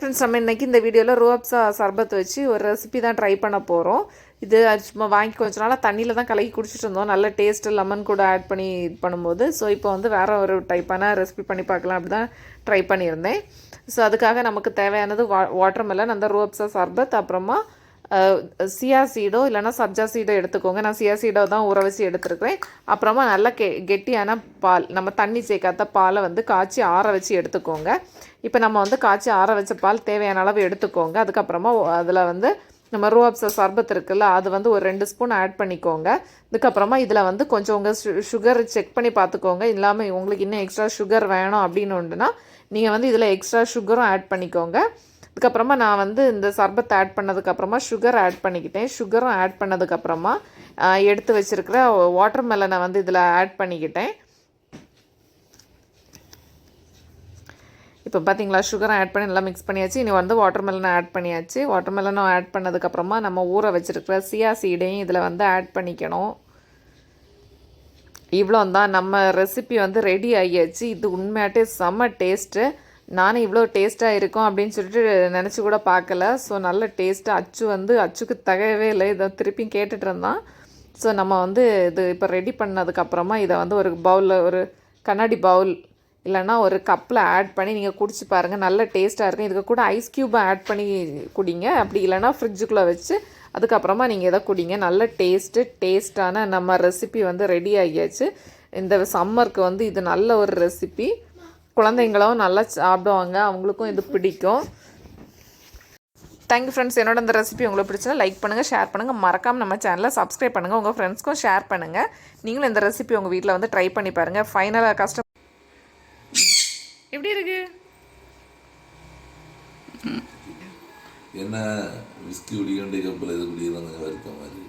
Friends நம்ம இன்றைக்கி இந்த வீடியோவில் ரூஅப்ஸா சர்பத் வச்சு ஒரு ரெசிபி தான் ட்ரை பண்ண போகிறோம் இது அது சும்மா வாங்கி கொஞ்ச நாளாக தண்ணியில் தான் கலக்கி குடிச்சிட்டு இருந்தோம். நல்ல டேஸ்ட்டு லெமன் கூட ஆட் பண்ணி இது பண்ணும்போது. ஸோ இப்போ வந்து வேறு ஒரு டைப்பான ரெசிபி பண்ணி பார்க்கலாம் அப்படி தான் ட்ரை பண்ணியிருந்தேன். ஸோ அதுக்காக நமக்கு தேவையானது வா வாட்டர் மெலன் அந்த ரூஅப்ஸா சர்பத் அப்புறமா சியா சீடோ இல்லைனா சப்ஜா சீடோ எடுத்துக்கோங்க. நான் சியா சீடோ தான் ஊற வச்சு எடுத்துருக்கிறேன். அப்புறமா நல்லா கெ கெட்டியான பால் நம்ம தண்ணி சேர்க்காத பாலை வந்து காய்ச்சி ஆற வச்சு எடுத்துக்கோங்க. இப்போ நம்ம வந்து காய்ச்சி ஆற வச்ச பால் தேவையான அளவு எடுத்துக்கோங்க. அதுக்கப்புறமா அதில் வந்து நம்ம ரூஅப்ஸா சர்பத் இருக்குல்ல அது வந்து ஒரு ரெண்டு ஸ்பூன் ஆட் பண்ணிக்கோங்க. இதுக்கப்புறமா இதில் வந்து கொஞ்சம் உங்கள் சுகர் செக் பண்ணி பார்த்துக்கோங்க இல்லாமல் உங்களுக்கு இன்னும் எக்ஸ்ட்ரா சுகர் வேணும் அப்படின்னு ஒன்றுனா நீங்கள் வந்து இதில் எக்ஸ்ட்ரா சுகரும் ஆட் பண்ணிக்கோங்க. அதுக்கப்புறமா நான் வந்து இந்த சர்பத் ஆட் பண்ணதுக்கப்புறமா சுகர் ஆட் பண்ணிக்கிட்டேன். சுகரும் ஆட் பண்ணதுக்கப்புறமா எடுத்து வச்சுருக்கிற வாட்டர் மெலனை வந்து இதில் ஆட் பண்ணிக்கிட்டேன். இப்போ பார்த்தீங்களா சுகரை ஆட் பண்ணி நல்லா மிக்ஸ் பண்ணியாச்சு. இனி வந்து வாட்டர் மெலனை ஆட் பண்ணியாச்சு. வாட்டர் மெலனும் ஆட் பண்ணதுக்கப்புறமா நம்ம ஊற வச்சுருக்கிற சியா சீடையும் இதில் வந்து ஆட் பண்ணிக்கணும். இவ்வளோ தான் நம்ம ரெசிபி வந்து ரெடி ஆகியாச்சு. இது உண்மையாட்டே செம்ம டேஸ்ட்டு நானும் இவ்வளோ டேஸ்ட்டாக இருக்கும் அப்படின்னு சொல்லிட்டு நினச்சி கூட பார்க்கல. ஸோ நல்ல டேஸ்ட்டு அச்சு வந்து அச்சுக்கு தகவே இல்லை. இதை திருப்பி கேட்டுட்டு இருந்தான். ஸோ நம்ம வந்து இது இப்போ ரெடி பண்ணதுக்கப்புறமா இதை வந்து ஒரு பவுலில் ஒரு கண்ணாடி பவுல் இல்லைன்னா ஒரு கப்பில் ஆட் பண்ணி நீங்கள் குடிச்சு பாருங்கள் நல்ல டேஸ்ட்டாக இருக்கும். இதுக்கு கூட ஐஸ் க்யூப்பை ஆட் பண்ணி குடிங்க. அப்படி இல்லைன்னா ஃப்ரிட்ஜுக்குள்ளே வச்சு அதுக்கப்புறமா நீங்கள் இதை குடிங்க. நல்ல டேஸ்ட்டு டேஸ்ட்டான நம்ம ரெசிபி வந்து ரெடி ஆகியாச்சு. இந்த சம்மருக்கு வந்து இது நல்ல ஒரு ரெசிபி குழந்தைங்களும் நல்லா சாப்பிடுவாங்க. அவங்களுக்கும் இது பிடிக்கும். தேங்க்யூ ஃப்ரெண்ட்ஸ் என்னோட இந்த ரெசிபி உங்களுக்கு பிடிச்சா லைக் பண்ணுங்கள் ஷேர் பண்ணுங்கள் மறக்காமல் நம்ம சேனலை சப்ஸ்கிரைப் பண்ணுங்கள் உங்கள் ஃப்ரெண்ட்ஸ்க்கும் ஷேர் பண்ணுங்கள் நீங்களும் இந்த ரெசிபி உங்கள் வீட்டில் வந்து ட்ரை பண்ணி பாருங்கள் ஃபைனலாக கஷ்டம் எப்படி இருக்கு? என்ன விஸ்கி குடிக்கொண்டே கப்பல் இது குடிக்கிறாங்க வருத்த மாதிரி